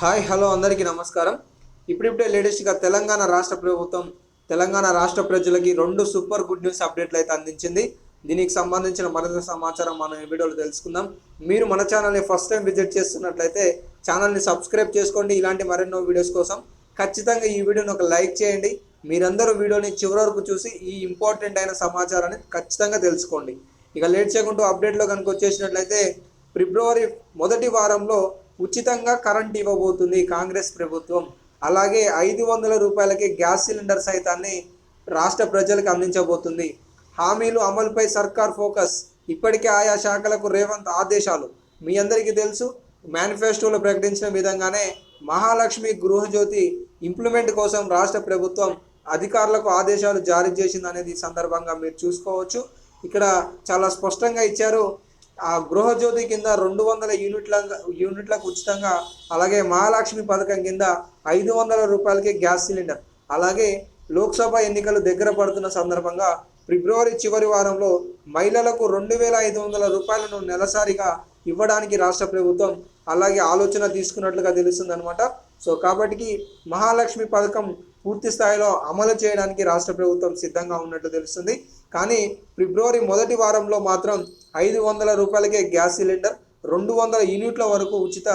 Hi hello అందరికీ నమస్కారం. ఇప్పుడిప్పుడే లేటెస్ట్గా తెలంగాణ రాష్ట్ర ప్రభుత్వం తెలంగాణ రాష్ట్ర ప్రజలకి రెండు సూపర్ గుడ్ న్యూస్ అప్డేట్లు అయితే అందించింది. దీనికి సంబంధించిన మరింత సమాచారం మనం ఈ వీడియోలో తెలుసుకుందాం. మీరు మన ఛానల్ని ఫస్ట్ టైం విజిట్ చేస్తున్నట్లయితే ఛానల్ని సబ్స్క్రైబ్ చేసుకోండి. ఇలాంటి మరెన్నో వీడియోస్ కోసం ఖచ్చితంగా ఈ వీడియోని ఒక లైక్ చేయండి. మీరందరూ వీడియోని చివరి వరకు చూసి ఈ ఇంపార్టెంట్ అయిన సమాచారాన్ని ఖచ్చితంగా తెలుసుకోండి. ఇక లేట్ చేయకుండా అప్డేట్లో కనుక వచ్చేసినట్లయితే ఫిబ్రవరి మొదటి వారంలో ఉచితంగా కరెంట్ ఇవ్వబోతుంది కాంగ్రెస్ ప్రభుత్వం. అలాగే ఐదు వందల రూపాయలకి గ్యాస్ సిలిండర్ సైతాన్ని రాష్ట్ర ప్రజలకు అందించబోతుంది. హామీలు అమలుపై సర్కార్ ఫోకస్. ఇప్పటికే ఆయా శాఖలకు రేవంత్ ఆదేశాలు. మీ అందరికీ తెలుసు మేనిఫెస్టోలో ప్రకటించిన విధంగానే మహాలక్ష్మి గృహజ్యోతి ఇంప్లిమెంట్ కోసం రాష్ట్ర ప్రభుత్వం అధికారులకు ఆదేశాలు జారీ చేసింది అనేది సందర్భంగా మీరు చూసుకోవచ్చు. ఇక్కడ చాలా స్పష్టంగా ఇచ్చారు ఆ గృహజ్యోతి కింద రెండు వందల యూనిట్ల యూనిట్లకు ఉచితంగా అలాగే మహాలక్ష్మి పథకం కింద ఐదు వందల రూపాయలకి గ్యాస్ సిలిండర్. అలాగే లోక్సభ ఎన్నికలు దగ్గర పడుతున్న సందర్భంగా ఫిబ్రవరి చివరి వారంలో మహిళలకు రెండు వేల ఐదు వందల రూపాయలను నెలసరిగా ఇవ్వడానికి రాష్ట్ర ప్రభుత్వం అలాగే ఆలోచన తీసుకున్నట్లుగా తెలుస్తుంది అనమాట సో కాబట్టి మహాలక్ష్మి పథకం పూర్తి స్థాయిలో అమలు చేయడానికి రాష్ట్ర ప్రభుత్వం సిద్ధంగా ఉన్నట్లు తెలుస్తుంది. కానీ ఫిబ్రవరి మొదటి వారంలో మాత్రం ఐదు వందల రూపాయలకే గ్యాస్ సిలిండర్ రెండు వందల యూనిట్ల వరకు ఉచిత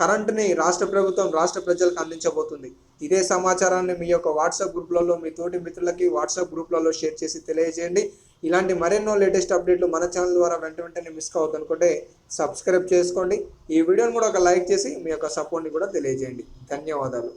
కరెంటుని రాష్ట్ర ప్రభుత్వం రాష్ట్ర ప్రజలకు అందించబోతుంది. ఇదే సమాచారాన్ని మీ యొక్క వాట్సాప్ గ్రూప్లలో మీ తోటి మిత్రులకి వాట్సాప్ గ్రూప్లలో షేర్ చేసి తెలియజేయండి. ఇలాంటి మరెన్నో లేటెస్ట్ అప్డేట్లు మన ఛానల్ ద్వారా వెంట వెంటనే మిస్ కావద్దు అనుకుంటే సబ్స్క్రైబ్ చేసుకోండి. ఈ వీడియోని కూడా ఒక లైక్ చేసి మీ యొక్క సపోర్ట్ని కూడా తెలియజేయండి. ధన్యవాదాలు.